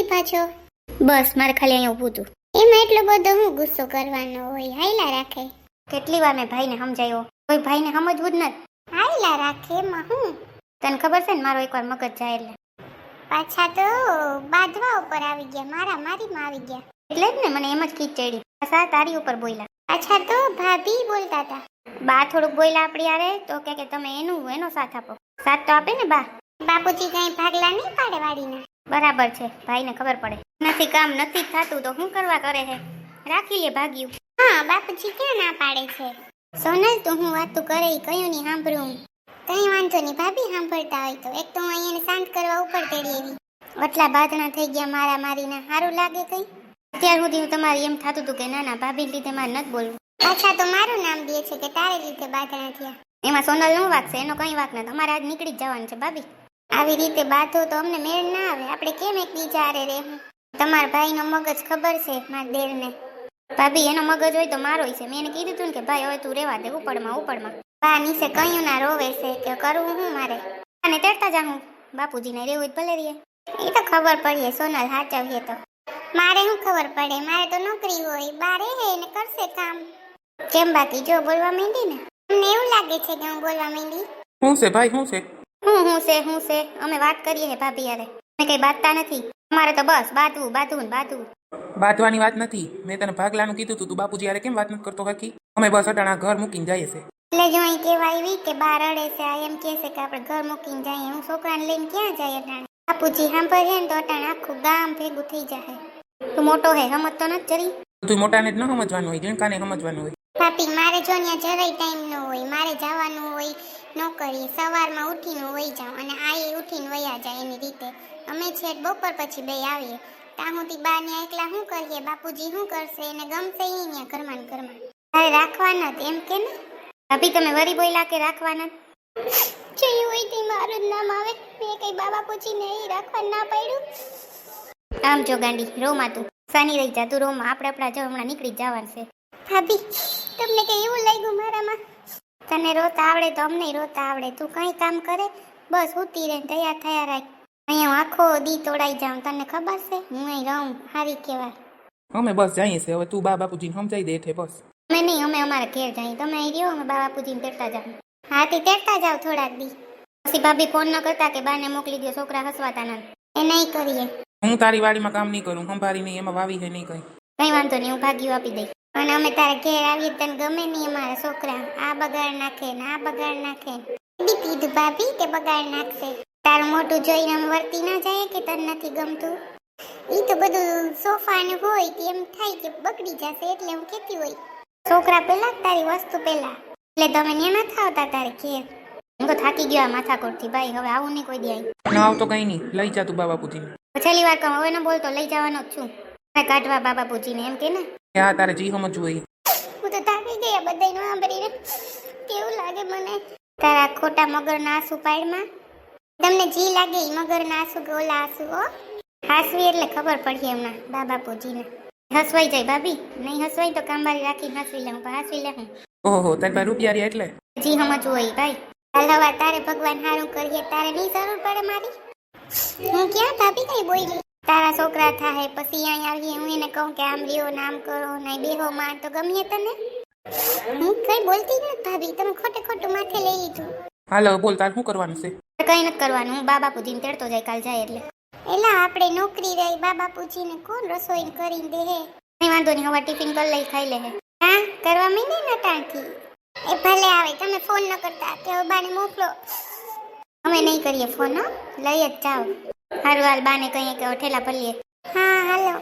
ઊભા છો બસ, મારે ખાલી અહીંયા ઊભું હતું એમાં એટલો બધો હું ગુસ્સો કરવાનો હોય, હાયલા રાખે. કેટલી વાર મેં ભાઈને સમજાયો. કોઈ ભાઈને સમજવું જ નથી. હાયલા રાખે, એમાં હું? તને ખબર છે ને, મારો એકવાર મગજ જાય એટલે. પાછા તો બાંધવા ઉપર આવી ગયા, મારા મારીમાં આવી ગયા. એટલે જ ને, મને એમ જ કીચ ચડી. પાછા તારી ઉપર બોલ્યા પાછા તો ભાભી બોલતા હતા. બા થોડુંક બોલ્યા આપણી યારે તો કે કે તમે એનું, એનો સાથ આપો. સાથ તો આપે ને બા? બાપુજી કઈ ભાગલા નહીં પાડે વાડીના. બરાબર છે, ભાઈને ખબર પડે. નથી કામ નથી થતું તો શું કરવા કરે છે રાખી લે ભાગ્યું. હા, બાપુજી ક્યાં ના પાડે છે? સોનલ તો હું વાતું કરે કયું નહીં સાંભળું. કઈ વાંધો નહીં ભાભી સાંભળતા હોય તો. એક તો હું અહીંયા શાંત કરવા ઉપર તેડી એવી આટલા બાધણા થઈ ગયા મારા મારીના. સારું લાગે કઈ? અત્યાર સુધી હું તમારે એમ થતું હતું કે ના ના ભાભી લીધે મારે નથી બોલવું. પાછા તો મારું નામ દે છે કે તારે લીધે બાંધણા થયા. એમાં સોનલ નો વાક છે, એનો કઈ વાક નથી અમારે આજ નીકળી જ જવાનું છે, ભાભી. આવી રીતે બાંધો તો અમને મેળ ના આવે. આપણે કેમ એકબીજા હારે રહેવું? તમારા ભાઈનો મગજ ખબર છે, મારા દેરને. ભાભી, એનો મગજ હોય તો મારો છે. મેં એને કીધું હતું ને કે, ભાઈ, હવે તું રહેવા દે, ઉપડમાં ઉપડમાં. બા નીચે કયું ના રોવે છે કે, કરવું હું મારે? અને તેડતા જા હું. બાપુજીને રેવું જ ભલે રહીએ એ તો ખબર પડીએ સોનલ સાચવીએ તો. મારે શું ખબર પડે? મારે તો નોકરી હોય. બારે હે ને કરશે કામ. કેમ બાકી? જો બોલવા માંડી ને? તમને એવું લાગે છે કે હું બોલવા માંડી. હું છે ભાઈ, હું છે? હું હું છે હું છે. અમે વાત કરીએ હે ભાભી યારે અમે કઈ બાતતા નથી. અમારે તો બસ બાતવું બાતવું ને બાંધવાની વાત નથી. મેં તને ભાગલાનું કીધું તું. તું બાપુજી યારે કેમ વાત નથી કરતો કાકી? અમે બસ અટાણા ઘર મૂકીને જઈએ છે. એટલે જો અહીં કેવા આવી કે બાર અડે છે આ એમ કહે છે કે આપણે ઘર મૂકીને જઈએ. હું છોકરાને લઈને ક્યાં જાય અટાણે? બાપુજી સાંભળીએ ને તો અટાણે આખું ગામ ભેગું થઈ જાય તું મોટો હે સમજતો નથી જરી? તું મોટાને જ ન સમજવાનું હોય જીણકાને સમજવાનું હોય. પાપી મારે જો ત્યાં જરાય ટાઈમ ન હોય મારે જવાનું હોય. નોકરી સવારમાં ઉઠીને વહી જાઉં અને આ ઉઠીને વયા જાય એની રીતે. અમે છેક બપોર પછી બે આવીએ. ત્યાં સુધી બા ત્યાં એકલા શું કરીએ? બાપુજી શું કરશે? એને ગમશે ઈ ત્યાં ઘરમાં ઘરમાં તારે રાખવાના એમ કે ને? ભાભી તમે વરી બોલ્યા કે રાખવાના જે હોય તે મારું જ નામ આવે. મેં કઈ બા બાપુજીને એ રાખવા ના પડ્યું. આમ જો ગાંડી રોમાં તું. સાની રહી જા તું રોમાં. આપણે આપણા જો હમણાં નીકળી જવાનું છે. ભાભી તમને કઈ એવું લાગ્યું મારામાં? તને રોતા આવડે તો અમને રોતા આવડે. તું કઈ કામ કરે બસ ઉતી રહે તૈયાર થયા રાખ. અહીંયા હું આખો દી તોડાઈ જાઉં તને ખબર છે? હું અહીં રહું હારી કહેવાય. અમે બસ જઈએ છે હવે તું બા બાપુજીને સમજાઈ દે છે બસ. અમે નહીં અમે અમારા ઘેર જઈએ. તમે અહીં રહ્યો અમે બા બાપુજીને તેડતા જાવ હાથી તેડતા જાવ થોડાક દી. પછી ભાભી ફોન ન કરતા કે બાને મોકલી દો છોકરા હસવાતા નથી એ નહીં કરીએ. હું તારી વાડીમાં કામ નહીં કરું સંભારી નહીં એમાં વાવી છે નહીં કઈ. કઈ વાંધો નહીં હું ભાગ્યું આપી દઈશ. અને અમે તારા ઘેર આવીએ તને ગમે નહીં અમારા છોકરા. આ બગાડ નાખે ને આ બગાડ નાખે. બી કીધું ભાભી કે બગાડ નાખશે? તારું મોટું જોઈને આમ વર્તી ના જાય કે તને નથી ગમતું? ઈ તો બધું સોફા ને હોય એમ થાય કે બગડી જશે એટલે હું કેતી હોય. છોકરા પેલા તારી વસ્તુ પેલા એટલે તમે ન્યા નથી આવતા તારે ઘેર? હું તો થાકી ગયો આ માથાકોટથી. ભાઈ હવે આવું નહીં કોઈ દે ના આવતો કઈ નહીં. લઈ જા તું બાબા બાપુજીને છેલ્લી વાર કહું હવે ન બોલતો લઈ જવાનો જ છું. કાઢવા બાબા પૂજીને એમ કે ને? હા તારે જી સમજવું હોય હું તો થાકી ગયા બધાયનું સાંભળીને કેવું લાગે મને? તારા ખોટા મગરના આંસુ પાડમાં? તમને જી લાગે ઈ મગરના આંસુ કે ઓલા આંસુ હો? હાસવી એટલે ખબર પડી એમના બાબા પૂજીને હસવાઈ જાય ભાભી નહીં હસવાય તો કામવાળી રાખી હસવી લઉં પણ હસવી લઉં ઓહો તારી પાસે રૂપિયા રહ્યા એટલે? જી સમજવું હોય ભાઈ. હાલ હવાર તારે ભગવાન હારું કરીએ તારે નહીં જરૂર પડે મારી? હું ક્યાં ભાભી કઈ બોલી? તારા છોકરા થાય પછી અહીં આવીએ હું એને કહું કે આમ રહ્યો નામ કરો ને બેહો માં તો ગમીએ તને? હું કઈ બોલતી જ નથી ભાભી તમે ખોટે ખોટું માથે લઈ લીધું. હાલો બોલ તાર શું કરવાનું છે? કઈ નથી કરવાનું હું બાબા પૂજીને તેડતો જાય કાલ જાય એટલે. એલા આપણે નોકરી રહી બાબા પૂછીને કોણ રસોઈ કરીને દે હે? કઈ વાંધો નહીં હવે ટિફિન કરી લઈ ખાઈ લે હે. હા કરવા માંડી ને ટાંકી એ ભલે આવે તમે ફોન ન કરતા કે બાને મોકલો. અમે નહીં કરીએ ફોન લઈ જ જાઓ. સારું હાલ બાને કહીએ કે ઠેલા ભરીએ. હા હાલો.